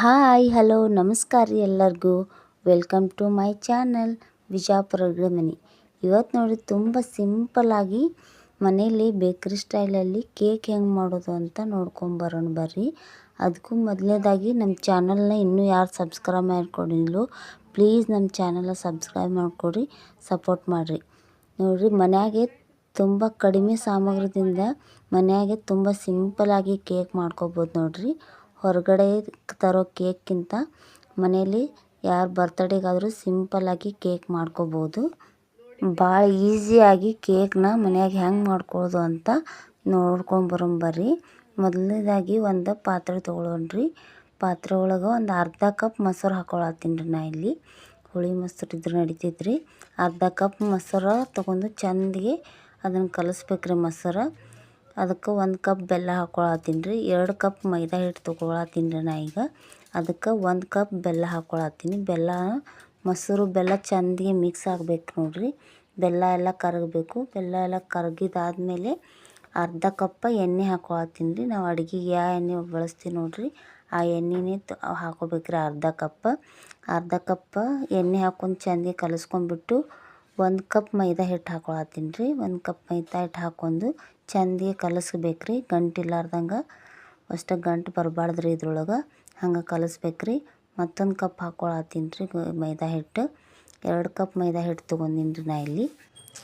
Hi, hello, ನಮಸ್ಕಾರ ರೀ ಎಲ್ಲರಿಗೂ. Welcome to my channel Vijapura ಮನೆ. ಇವತ್ತು ನೋಡಿ ತುಂಬ ಸಿಂಪಲ್ಲಾಗಿ ಮನೆಯಲ್ಲಿ ಬೇಕ್ರಿ ಸ್ಟೈಲಲ್ಲಿ ಕೇಕ್ ಹೆಂಗೆ ಮಾಡೋದು ಅಂತ ನೋಡ್ಕೊಂಬರೋಣ ಬರ್ರಿ. ಅದಕ್ಕೂ ಮೊದಲನೇದಾಗಿ ನಮ್ಮ ಚಾನಲ್ನ ಇನ್ನೂ ಯಾರು ಸಬ್ಸ್ಕ್ರೈಬ್ ಮಾಡ್ಕೊಂಡಿಲ್ಲೋ ಪ್ಲೀಸ್ ನಮ್ಮ ಚಾನಲ್ನ ಸಬ್ಸ್ಕ್ರೈಬ್ ಮಾಡಿಕೊಡ್ರಿ ಸಪೋರ್ಟ್ ಮಾಡಿರಿ. ನೋಡಿರಿ, ಮನೆಯಾಗೆ ತುಂಬ ಕಡಿಮೆ ಸಾಮಗ್ರಿದಿಂದ ಮನೆಯಾಗೆ ತುಂಬ ಸಿಂಪಲಾಗಿ ಕೇಕ್ ಮಾಡ್ಕೊಬೋದು ನೋಡಿರಿ. ಹೊರಗಡೆ ತರೋ ಕೇಕ್ಗಿಂತ ಮನೇಲಿ ಯಾರ ಬರ್ತಡೇಗಾದರೂ ಸಿಂಪಲ್ಲಾಗಿ ಕೇಕ್ ಮಾಡ್ಕೋಬೋದು. ಭಾಳ ಈಸಿಯಾಗಿ ಕೇಕ್ನ ಮನ್ಯಾಗ ಹೆಂಗೆ ಮಾಡ್ಕೊಳ್ಳೋದು ಅಂತ ನೋಡ್ಕೊಂಬರೋಣ ಬರ್ರಿ. ಮೊದಲನೇದಾಗಿ ಒಂದು ಪಾತ್ರೆ ತೊಗೊಳೋಣ್ರಿ. ಪಾತ್ರೆ ಒಳಗೆ ಒಂದು ಅರ್ಧ ಕಪ್ ಮೊಸರು ಹಾಕೊಳತ್ತೀನಿ ರೀ ನಾ ಇಲ್ಲಿ. ಹುಳಿ ಮೊಸರು ಇದ್ರೆ ನಡಿತೈತ್ರಿ. ಅರ್ಧ ಕಪ್ ಮೊಸರು ತೊಗೊಂಡು ಚೆಂದಿಗೆ ಅದನ್ನು ಕಲಸ್ಬೇಕ್ರಿ ಮೊಸರು. ಅದಕ್ಕೆ ಒಂದು ಕಪ್ ಬೆಲ್ಲ ಹಾಕ್ಕೊಳತ್ತೀನಿ ರೀ. ಎರಡು ಕಪ್ ಮೈದಾ ಹಿಟ್ಟು ತೊಗೊಳತ್ತೀನಿ ರೀ ನಾ ಈಗ. ಅದಕ್ಕೆ ಒಂದು ಕಪ್ ಬೆಲ್ಲ ಹಾಕ್ಕೊಳತ್ತೀನಿ ಬೆಲ್ಲ ಮೊಸರು ಬೆಲ್ಲ ಚೆಂದಗೆ ಮಿಕ್ಸ್ ಆಗ್ಬೇಕು ನೋಡಿರಿ. ಬೆಲ್ಲ ಎಲ್ಲ ಕರಗಬೇಕು. ಬೆಲ್ಲ ಎಲ್ಲ ಕರಗಿದಾದ್ಮೇಲೆ ಅರ್ಧ ಕಪ್ಪ ಎಣ್ಣೆ ಹಾಕ್ಕೊಳತ್ತೀನಿ ರೀ. ನಾವು ಅಡುಗೆಗೆ ಯಾವ ಎಣ್ಣೆ ಬಳಸ್ತೀವಿ ನೋಡಿರಿ. ಆ ಎಣ್ಣೆನೇ ಹಾಕೋಬೇಕ್ರಿ ಅರ್ಧ ಕಪ್ಪ. ಅರ್ಧ ಕಪ್ಪ ಎಣ್ಣೆ ಹಾಕ್ಕೊಂಡು ಚೆಂದಾಗಿ ಕಲಸ್ಕೊಂಡ್ಬಿಟ್ಟು ಒಂದು ಕಪ್ ಮೈದಾ ಹಿಟ್ಟು ಹಾಕೊಳತ್ತೀನಿ ರೀ. ಒಂದು ಕಪ್ ಮೈದಾ ಹಿಟ್ಟು ಹಾಕ್ಕೊಂಡು ಚೆಂದಿಗೆ ಕಲಸ್ಬೇಕು ರೀ ಗಂಟಿಲ್ಲಾರ್ದಂಗೆ ಅಷ್ಟು ಗಂಟು ಬರಬಾರ್ದು ರೀ ಇದ್ರೊಳಗೆ. ಹಂಗೆ ಕಲಸ್ಬೇಕು ರೀ ಮತ್ತೊಂದು ಕಪ್ ಹಾಕ್ಕೊಳತ್ತೀನಿ ರೀ ಮೈದಾ ಹಿಟ್ಟು ಎರಡು ಕಪ್ ಮೈದಾ ಹಿಟ್ಟು ತೊಗೊಂಡಿನಿ ರೀ ನಾ ಇಲ್ಲಿ.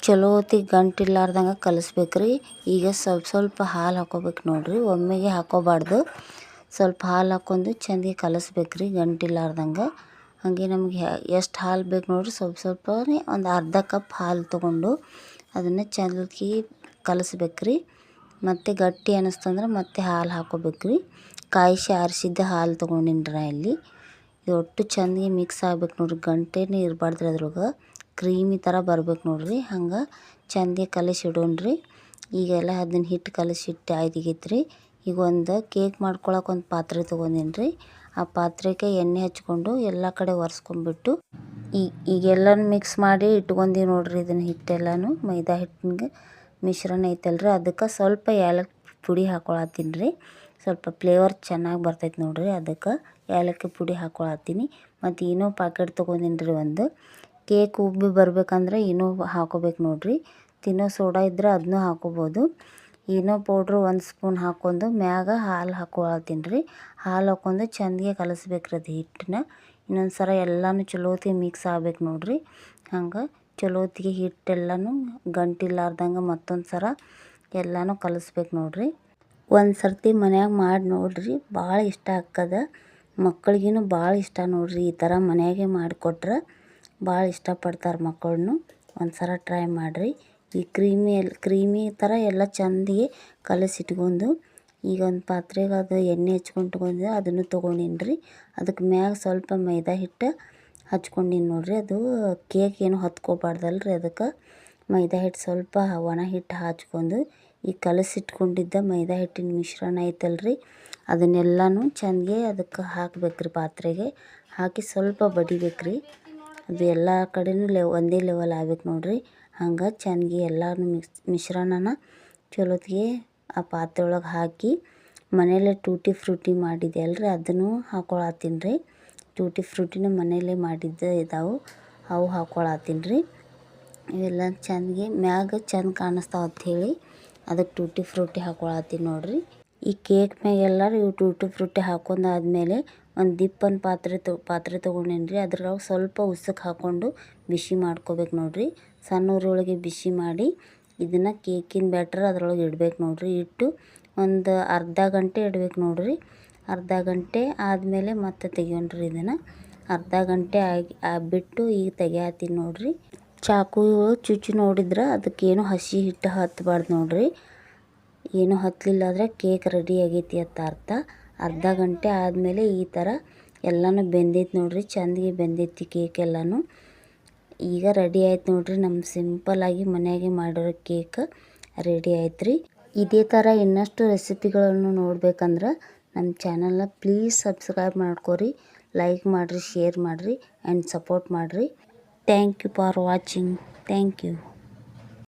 ಚಲೋ ಹೊತ್ತಿಗೆ ಗಂಟಿಲ್ಲಾರ್ದಂಗೆ ಕಲಸ್ಬೇಕು ರೀ ಈಗ ಸ್ವಲ್ಪ ಸ್ವಲ್ಪ ಹಾಲು ಹಾಕೋಬೇಕು ನೋಡಿರಿ. ಒಮ್ಮೆಗೆ ಹಾಕೋಬಾರ್ದು. ಸ್ವಲ್ಪ ಹಾಲು ಹಾಕೊಂಡು ಚೆಂದಿಗೆ ಕಲಸ್ಬೇಕು ರೀ ಗಂಟಿಲ್ಲಾರ್ದಂಗೆ ಹಾಗೆ ನಮಗೆ ಎಷ್ಟು ಹಾಲು ಬೇಕು ನೋಡಿರಿ ಸ್ವಲ್ಪ ಸ್ವಲ್ಪನೇ ಒಂದು ಅರ್ಧ ಕಪ್ ಹಾಲು ತೊಗೊಂಡು ಅದನ್ನು ಚೆಂದಕ್ಕೆ ಕಲಸ್ಬೇಕು ರೀ ಮತ್ತು ಗಟ್ಟಿ ಅನ್ನಿಸ್ತಂದ್ರೆ ಮತ್ತೆ ಹಾಲು ಹಾಕೋಬೇಕು ರೀ ಕಾಯಿಸಿ ಆರಿಸಿದ್ದ ಹಾಲು ತೊಗೊಂಡಿನಿ ನಾ ಇಲ್ಲಿ. ಇದು ಒಟ್ಟು ಚೆಂದಿಗೆ ಮಿಕ್ಸ್ ಆಗ್ಬೇಕು ನೋಡಿರಿ. ಗಂಟೆನೇ ಇರಬಾರ್ದು ರೀ ಅದ್ರೊಳಗೆ. ಕ್ರೀಮಿ ಥರ ಬರ್ಬೇಕು ನೋಡಿರಿ. ಹಂಗೆ ಚೆಂದಿಗೆ ಕಲಸಿ ಇಡೋಣ್ರಿ. ಈಗೆಲ್ಲ ಅದನ್ನ ಹಿಟ್ಟು ಕಲಸಿಟ್ಟು ಆಯ್ದಿಗಿತ್ತು ರೀ ಈಗ ಒಂದು ಕೇಕ್ ಮಾಡ್ಕೊಳಕ್ಕೆ ಒಂದು ಪಾತ್ರೆ ತೊಗೊಂಡಿನಿ ಆ ಪಾತ್ರೆಗೆ ಎಣ್ಣೆ ಹಚ್ಕೊಂಡು ಎಲ್ಲ ಕಡೆ ಒರೆಸ್ಕೊಂಡ್ಬಿಟ್ಟು ಈ ಈಗೆಲ್ಲನೂ ಮಿಕ್ಸ್ ಮಾಡಿ ಇಟ್ಕೊಂಡೀವಿ ನೋಡಿರಿ ಇದನ್ನು ಹಿಟ್ಟೆಲ್ಲನೂ. ಮೈದಾ ಹಿಟ್ಟಿಗೆ ಮಿಶ್ರಣ ಐತಲ್ರಿ. ಅದಕ್ಕೆ ಸ್ವಲ್ಪ ಏಲಕ್ಕಿ ಪುಡಿ ಹಾಕ್ಕೊಳತ್ತೀನಿ ರೀ ಸ್ವಲ್ಪ ಫ್ಲೇವರ್ ಚೆನ್ನಾಗಿ ಬರ್ತೈತೆ ನೋಡಿರಿ. ಅದಕ್ಕೆ ಏಲಕ್ಕಿ ಪುಡಿ ಹಾಕ್ಕೊಳತ್ತೀನಿ ಮತ್ತು ಏನೋ ಪಾಕೆಟ್ ತೊಗೊಂಡಿನಿ ರೀ ಒಂದು. ಕೇಕ್ ಉಬ್ಬಿ ಬರ್ಬೇಕಂದ್ರೆ ಏನೋ ಹಾಕೋಬೇಕು ನೋಡಿರಿ. ತಿನ್ನೋ ಸೋಡಾ ಇದ್ರೆ ಅದನ್ನೂ ಹಾಕೋಬೋದು. ಏನೋ ಪೌಡ್ರು ಒಂದು ಸ್ಪೂನ್ ಹಾಕ್ಕೊಂಡು ಮ್ಯಾಗ ಹಾಲು ಹಾಕ್ಕೊಳತ್ತೀನಿ ರೀ ಹಾಲು ಹಾಕ್ಕೊಂಡು ಚೆಂದಗೆ ಕಲಸ್ಬೇಕು ರೀ ಅದು ಹಿಟ್ಟನ್ನ. ಇನ್ನೊಂದು ಸಲ ಎಲ್ಲನೂ ಚಲೋತ್ತಿಗೆ ಮಿಕ್ಸ್ ಆಗ್ಬೇಕು ನೋಡಿರಿ. ಹಂಗೆ ಚಲೋತ್ತಿಗೆ ಹಿಟ್ಟೆಲ್ಲನೂ ಗಂಟಿಲ್ಲಾರ್ದಂಗೆ ಮತ್ತೊಂದು ಸಲ ಎಲ್ಲನೂ ಕಲಸ್ಬೇಕು ನೋಡಿರಿ. ಒಂದು ಸರ್ತಿ ಮನ್ಯಾಗ ಮಾಡಿ ನೋಡಿರಿ, ಭಾಳ ಇಷ್ಟ ಆಕ್ಕದ ಮಕ್ಕಳಿಗೂ ಭಾಳ ಇಷ್ಟ ನೋಡಿರಿ, ಈ ಥರ ಮನೆಯಾಗೆ ಮಾಡಿಕೊಟ್ರೆ ಭಾಳ ಇಷ್ಟಪಡ್ತಾರೆ ಮಕ್ಕಳನ್ನು ಒಂದು ಸಲ ಟ್ರೈ ಮಾಡಿರಿ. ಈ ಕ್ರೀಮಿ ಎಲ್ಲ, ಕ್ರೀಮಿ ಥರ ಎಲ್ಲ ಚೆಂದಾಗಿ ಕಲಸಿಟ್ಕೊಂಡು ಈಗ ಒಂದು ಪಾತ್ರೆಗೆ ಅದು ಎಣ್ಣೆ ಹಚ್ಕೊಂಡು ತೊಗೊಂಡು ಅದನ್ನು ತೊಗೊಂಡಿನಿ ರೀ. ಅದಕ್ಕೆ ಮ್ಯಾಗ ಸ್ವಲ್ಪ ಮೈದಾ ಹಿಟ್ಟು ಹಚ್ಕೊಂಡಿನಿ ನೋಡಿರಿ. ಅದು ಕೇಕ್ ಏನು ಹೊತ್ಕೋಬಾರ್ದಲ್ಲ ರೀ ಅದಕ್ಕೆ. ಮೈದಾ ಹಿಟ್ಟು ಸ್ವಲ್ಪ ಒಣ ಹಿಟ್ಟು ಹಚ್ಕೊಂಡು ಈ ಕಲಸಿಟ್ಕೊಂಡಿದ್ದ ಮೈದಾ ಹಿಟ್ಟಿನ ಮಿಶ್ರಣ ಐತಲ್ಲ ರೀ. ಅದನ್ನೆಲ್ಲನೂ ಚೆಂದಾಗಿ ಅದಕ್ಕೆ ಹಾಕ್ಬೇಕ್ರಿ ಪಾತ್ರೆಗೆ. ಹಾಕಿ ಸ್ವಲ್ಪ ಬಡಿಬೇಕ್ರಿ ಅದು ಎಲ್ಲ ಕಡೆನೂ ಲೆ ಒಂದೇ ಲೆವೆಲ್ ಆಗ್ಬೇಕು ನೋಡಿರಿ. ಹಂಗೆ ಚೆಂದಿಗೆ ಎಲ್ಲನೂ ಮಿಕ್ಸ್, ಮಿಶ್ರಣನ ಚಲೋತ್ಗೆ ಆ ಪಾತ್ರೆ ಒಳಗೆ ಹಾಕಿ ಮನೆಯಲ್ಲೇ ಟೂಟಿ ಫ್ರೂಟಿ ಮಾಡಿದ್ದೆ ಅಲ್ರಿ, ಅದನ್ನು ಹಾಕೊಳತ್ತೀನಿ ರೀ. ಟೂಟಿ ಫ್ರೂಟಿನ ಮನೆಯಲ್ಲೇ ಮಾಡಿದ್ದು ಇದಾವೆ, ಅವು ಹಾಕೊಳಾತೀನಿ ರೀ. ಇವೆಲ್ಲ ಚೆಂದಗೆ ಮ್ಯಾಗ ಚೆಂದ ಕಾಣಿಸ್ತಾವ ಹೇಳಿ ಅದಕ್ಕೆ ಟೂಟಿ ಫ್ರೂಟಿ ಹಾಕೊಳತ್ತೀನಿ ನೋಡಿರಿ. ಈ ಕೇಕ್ ಮ್ಯಾಗೆಲ್ಲರೂ ಇವು ಟೂಟಿ ಫ್ರೂಟಿ ಹಾಕೊಂಡಾದ್ಮೇಲೆ ಒಂದು ದಿಪ್ಪನ ಪಾತ್ರೆ ತೊ, ಪಾತ್ರೆ ತೊಗೊಂಡೇನಿ ರೀ ಅದ್ರೊಳಗೆ ಸ್ವಲ್ಪ ಉಸಕ್ಕೆ ಹಾಕ್ಕೊಂಡು ಬಿಸಿ ಮಾಡ್ಕೋಬೇಕು ನೋಡಿರಿ. ಸಣ್ಣ ಬಿಸಿ ಮಾಡಿ ಇದನ್ನು ಕೇಕಿನ ಬ್ಯಾಟ್ರ್ ಅದ್ರೊಳಗೆ ಇಡ್ಬೇಕು ನೋಡಿರಿ. ಇಟ್ಟು ಒಂದು ಅರ್ಧ ಗಂಟೆ ಇಡ್ಬೇಕು ನೋಡಿರಿ. ಅರ್ಧ ಗಂಟೆ ಆದಮೇಲೆ ಮತ್ತೆ ತೆಗೆಯೋಣ್ರಿ ಇದನ್ನು. ಅರ್ಧ ಗಂಟೆ ಆಗಿ ಬಿಟ್ಟು ಈಗ ತೆಗಿಯತ್ತೀನಿ ನೋಡಿರಿ. ಚಾಕು ಚುಚ್ಚು ನೋಡಿದ್ರೆ ಅದಕ್ಕೇನು ಹಸಿ ಹಿಟ್ಟು ಹತ್ತಬಾರ್ದು ನೋಡಿರಿ. ಏನು ಹತ್ತಲಿಲ್ಲ ಅಂದರೆ ಕೇಕ್ ರೆಡಿ ಆಗೈತಿ ಅಂತ ಅರ್ಥ. ಅರ್ಧ ಗಂಟೆ ಆದಮೇಲೆ ಈ ಥರ ಎಲ್ಲನೂ ಬೆಂದೈತಿ ನೋಡಿರಿ. ಚೆಂದಗೆ ಬೆಂದೈತಿ ಕೇಕ್ ಎಲ್ಲನೂ. ಈಗ ರೆಡಿ ಆಯ್ತು ನೋಡ್ರಿ. ನಮ್ಮ ಸಿಂಪಲ್ಲಾಗಿ ಮನೆಯಾಗೆ ಮಾಡಿರೋ ಕೇಕ್ ರೆಡಿ ಆಯ್ತು ರೀ ಇದೇ ಥರ ಇನ್ನಷ್ಟು ರೆಸಿಪಿಗಳನ್ನು ನೋಡ್ಬೇಕಂದ್ರೆ ನಮ್ಮ ಚಾನಲ್ನ ಪ್ಲೀಸ್ ಸಬ್ಸ್ಕ್ರೈಬ್ ಮಾಡ್ಕೊರಿ. ಲೈಕ್ ಮಾಡಿರಿ ಶೇರ್ ಮಾಡಿರಿ ಆ್ಯಂಡ್ ಸಪೋರ್ಟ್ ಮಾಡಿರಿ. Thank you for watching thank you